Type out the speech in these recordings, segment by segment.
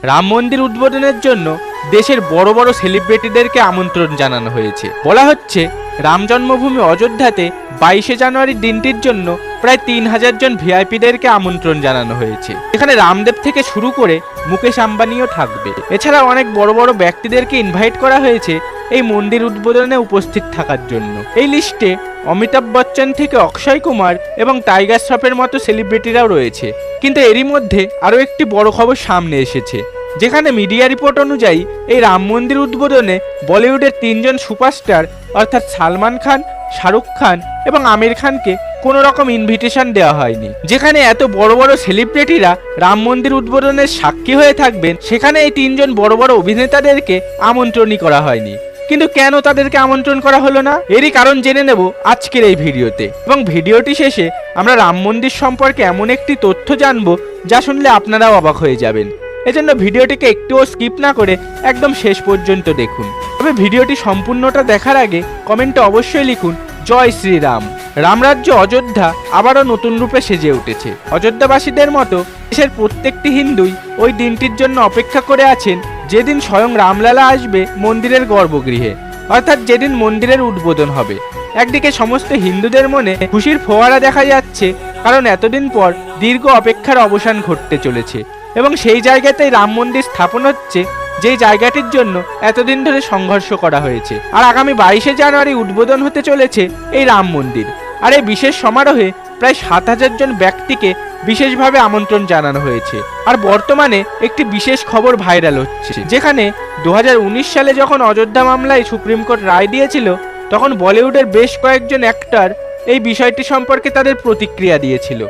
রাম মন্দির উদ্বোধনের জন্য দেশের বড় বড় সেলিব্রিটিদেরকে আমন্ত্রণ জানানো হয়েছে। বলা হচ্ছে, রাম জন্মভূমি অযোধ্যাতে বাইশে জানুয়ারির দিনটির জন্য প্রায় তিন হাজার জন ভিআইপিদেরকে আমন্ত্রণ জানানো হয়েছে। এখানে রামদেব থেকে শুরু করে মুকেশ আম্বানিও থাকবে। এছাড়া অনেক বড় বড় ব্যক্তিদেরকে ইনভাইট করা হয়েছে এই মন্দির উদ্বোধনে উপস্থিত থাকার জন্য। এই লিস্টে অমিতাভ বচ্চন থেকে অক্ষয় কুমার এবং টাইগার শ্রফের মতো সেলিব্রিটিরাও রয়েছে। কিন্তু এরই মধ্যে আরও একটি বড় খবর সামনে এসেছে, যেখানে মিডিয়া রিপোর্ট অনুযায়ী এই রাম মন্দির উদ্বোধনে বলিউডের তিনজন সুপারস্টার অর্থাৎ সালমান খান, শাহরুখ খান এবং আমির খানকে কোনো রকম ইনভিটেশন দেওয়া হয়নি। যেখানে এত বড় বড় সেলিব্রিটিরা রাম মন্দির উদ্বোধনের সাক্ষী হয়ে থাকবেন, সেখানে এই তিনজন বড় বড় অভিনেতাদেরকে আমন্ত্রণই করা হয়নি। কিন্তু কেন তাদেরকে আমন্ত্রণ করা হলো না? এরই কারণ জেনে নেব আজকের এই ভিডিওতে। এবং ভিডিওটি শেষে আমরা রাম মন্দির সম্পর্কে এমন একটি তথ্য জানব যা শুনলে আপনারাও অবাক হয়ে যাবেন। এজন্য ভিডিওটিকে একটুও স্কিপ না করে একদম শেষ পর্যন্ত দেখুন। তবে ভিডিওটি সম্পূর্ণটা দেখার আগে কমেন্টে অবশ্যই লিখুন, জয় শ্রীরাম। রামরাজ্য অযোধ্যা আবারও নতুন রূপে সেজে উঠেছে। অযোধ্যাবাসীদের মতো দেশের প্রত্যেকটি হিন্দুই ওই দিনটির জন্য অপেক্ষা করে আছেন যেদিন স্বয়ং রামলালা আসবে মন্দিরের গর্ভগৃহে, অর্থাৎ যেদিন মন্দিরের উদ্বোধন হবে। একদিকে সমস্ত হিন্দুদের মনে খুশির ফোয়ারা দেখা যাচ্ছে, কারণ এতদিন পর দীর্ঘ অপেক্ষার অবসান ঘটতে চলেছে এবং সেই জায়গাতেই রাম মন্দির স্থাপন হচ্ছে, যেই জায়গাটির জন্য এতদিন ধরে সংঘর্ষ করা হয়েছে। আর আগামী বাইশে জানুয়ারি উদ্বোধন হতে চলেছে এই রাম মন্দির। আর এই বিশেষ সমারোহে প্রায় সাত হাজার জন ব্যক্তিকে বিশেষভাবে আমন্ত্রণ জানানো হয়েছে। আর বর্তমানে একটি বিশেষ খবর ভাইরাল হচ্ছে, যেখানে দু হাজার উনিশ সালে যখন অযোধ্যা মামলায় সুপ্রিম কোর্ট রায় দিয়েছিল, তখন বলিউডের বেশ কয়েকজন অ্যাক্টর এই বিষয়টি সম্পর্কে তাদের প্রতিক্রিয়া দিয়েছিল।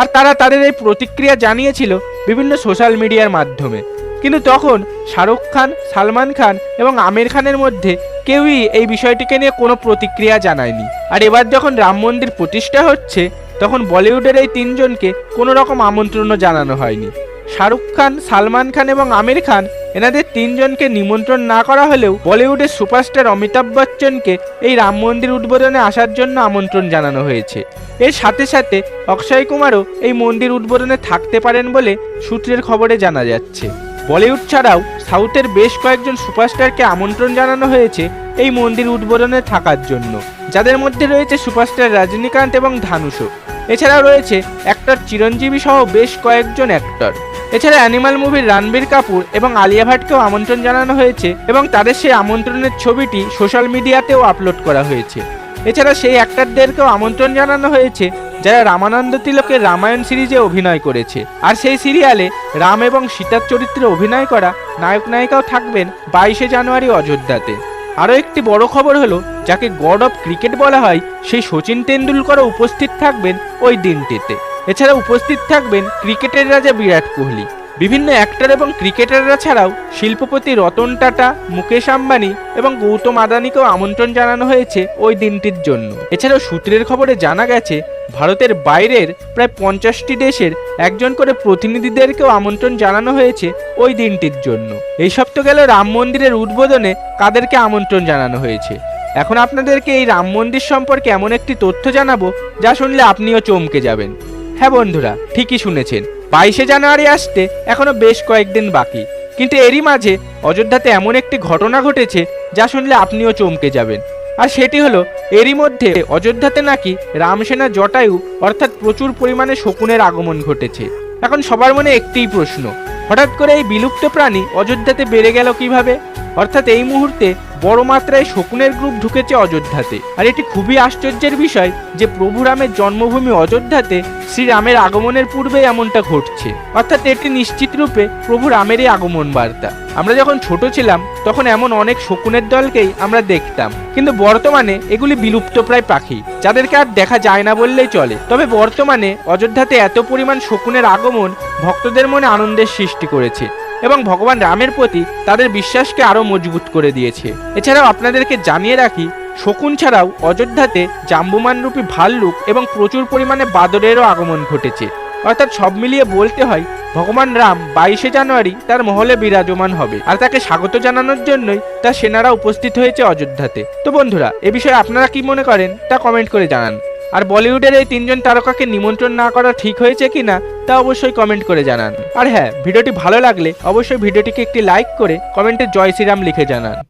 আর তারা তাদের এই প্রতিক্রিয়া জানিয়েছিল বিভিন্ন সোশ্যাল মিডিয়ার মাধ্যমে। কিন্তু তখন শাহরুখ খান, সালমান খান এবং আমির খানের মধ্যে কেউই এই বিষয়টিকে নিয়ে কোনো প্রতিক্রিয়া জানায়নি। আর এবার যখন রাম মন্দির প্রতিষ্ঠা হচ্ছে তখন বলিউডের এই তিনজনকে কোনো রকম আমন্ত্রণও জানানো হয়নি। শাহরুখ খান, সালমান খান এবং আমির খান এনাদের তিনজনকে নিমন্ত্রণ না করা হলেও বলিউডের সুপারস্টার অমিতাভ বচ্চনকে এই রাম মন্দির উদ্বোধনে আসার জন্য আমন্ত্রণ জানানো হয়েছে। এর সাথে সাথে অক্ষয় কুমারও এই মন্দির উদ্বোধনে থাকতে পারেন বলে সূত্রের খবরে জানা যাচ্ছে। বলিউড ছাড়াও সাউথের বেশ কয়েকজন সুপারস্টারকে আমন্ত্রণ জানানো হয়েছে এই মন্দির উদ্বোধনে থাকার জন্য, যাদের মধ্যে রয়েছে সুপারস্টার রজনীকান্ত এবং ধানুষও এছাড়াও রয়েছে অ্যাক্টর চিরঞ্জীবী সহ বেশ কয়েকজন অ্যাক্টর। এছাড়া অ্যানিমাল মুভির রণবীর কাপুর এবং আলিয়া ভাটকেও আমন্ত্রণ জানানো হয়েছে এবং তাদের সেই আমন্ত্রণের ছবিটি সোশ্যাল মিডিয়াতেও আপলোড করা হয়েছে। এছাড়া সেই অ্যাক্টরদেরকেও আমন্ত্রণ জানানো হয়েছে যারা রামানন্দ তিলকের রামায়ণ সিরিজে অভিনয় করেছে। আর সেই সিরিয়ালে রাম এবং সীতার চরিত্রে অভিনয় করা নায়ক নায়িকাও থাকবেন বাইশে জানুয়ারি অযোধ্যাতে। আরও একটি বড় খবর হলো, যাকে গড অফ ক্রিকেট বলা হয়, সেই সচিন তেন্ডুলকরও উপস্থিত থাকবেন ওই দিনটিতে। এছাড়া উপস্থিত থাকবেন ক্রিকেটের রাজা বিরাট কোহলি। বিভিন্ন অ্যাক্টর এবং ক্রিকেটাররা ছাড়াও শিল্পপতি রতন টাটা, মুকেশ আম্বানি এবং গৌতম আদানিকেও আমন্ত্রণ জানানো হয়েছে ওই দিনটির জন্য। এছাড়াও সূত্রের খবরে জানা গেছে, ভারতের বাইরের প্রায় পঞ্চাশটি দেশের একজন করে প্রতিনিধিদেরকেও আমন্ত্রণ জানানো হয়েছে ওই দিনটির জন্য। এইসব তো গেল রাম মন্দিরের উদ্বোধনে কাদেরকে আমন্ত্রণ জানানো হয়েছে। এখন আপনাদেরকে এই রাম মন্দির সম্পর্কে এমন একটি তথ্য জানাব, যা শুনলে আপনিও চমকে যাবেন। হ্যাঁ বন্ধুরা, ঠিকই শুনেছেন। বাইশে জানুয়ারি আসতে এখনও বেশ কয়েকদিন বাকি। কিন্তু এরই মাঝে অযোধ্যাতে এমন একটি ঘটনা ঘটেছে যা শুনলে আপনিও চমকে যাবেন। আর সেটি হলো, এরই মধ্যে অযোধ্যাতে নাকি রামসেনা জটায়ু অর্থাৎ প্রচুর পরিমাণে শকুনের আগমন ঘটেছে। এখন সবার মনে একটিই প্রশ্ন, হঠাৎ করে এই বিলুপ্ত প্রাণী অযোধ্যাতে বেড়ে গেল কীভাবে? অর্থাৎ এই মুহূর্তে বড় মাত্রায় শকুনের গ্রুপ ঢুকেছে অযোধ্যাতে। আর এটি খুবই আশ্চর্যের বিষয় যে প্রভু রামের জন্মভূমি অযোধ্যাতে শ্রীরামের আগমনের পূর্বে এমনটা ঘটছে। অর্থাৎ এটি নিশ্চিত রূপে প্রভু রামেরই আগমন বার্তা। আমরা যখন ছোট ছিলাম, তখন এমন অনেক শকুনের দলকেই আমরা দেখতাম। কিন্তু বর্তমানে এগুলি বিলুপ্তপ্রায় পাখি, যাদেরকে আর দেখা যায় না বললেই চলে। তবে বর্তমানে অযোধ্যাতে এত পরিমাণ শকুনের আগমন ভক্তদের মনে আনন্দের সৃষ্টি করেছে। এবং ভগবান রামের প্রতি তাদের বিশ্বাসকে আরও মজবুত করে দিয়েছে। এছাড়াও আপনাদেরকে জানিয়ে রাখি, শকুন ছাড়াও অযোধ্যাতে জাম্বুমানরূপী ভাল্লুক এবং প্রচুর পরিমাণে বাদরেরও আগমন ঘটেছে। অর্থাৎ সব মিলিয়ে বলতে হয়, ভগবান রাম বাইশে জানুয়ারি তার মহলে বিরাজমান হবে। আর তাকে স্বাগত জানানোর জন্যই তার সেনারা উপস্থিত হয়েছে অযোধ্যাতে। তো বন্ধুরা, এ বিষয়ে আপনারা কি মনে করেন তা কমেন্ট করে জানান। আর বলিউডের এই তিনজন তারকাকে নিমন্ত্রণ না করা ঠিক হয়েছে কিনা তা অবশ্যই কমেন্ট করে জানান। আর হ্যাঁ ভিডিওটি ভালো লাগলে অবশ্যই ভিডিওটিকে একটি লাইক করে কমেন্টে জয় শ্রীরাম লিখে জানান।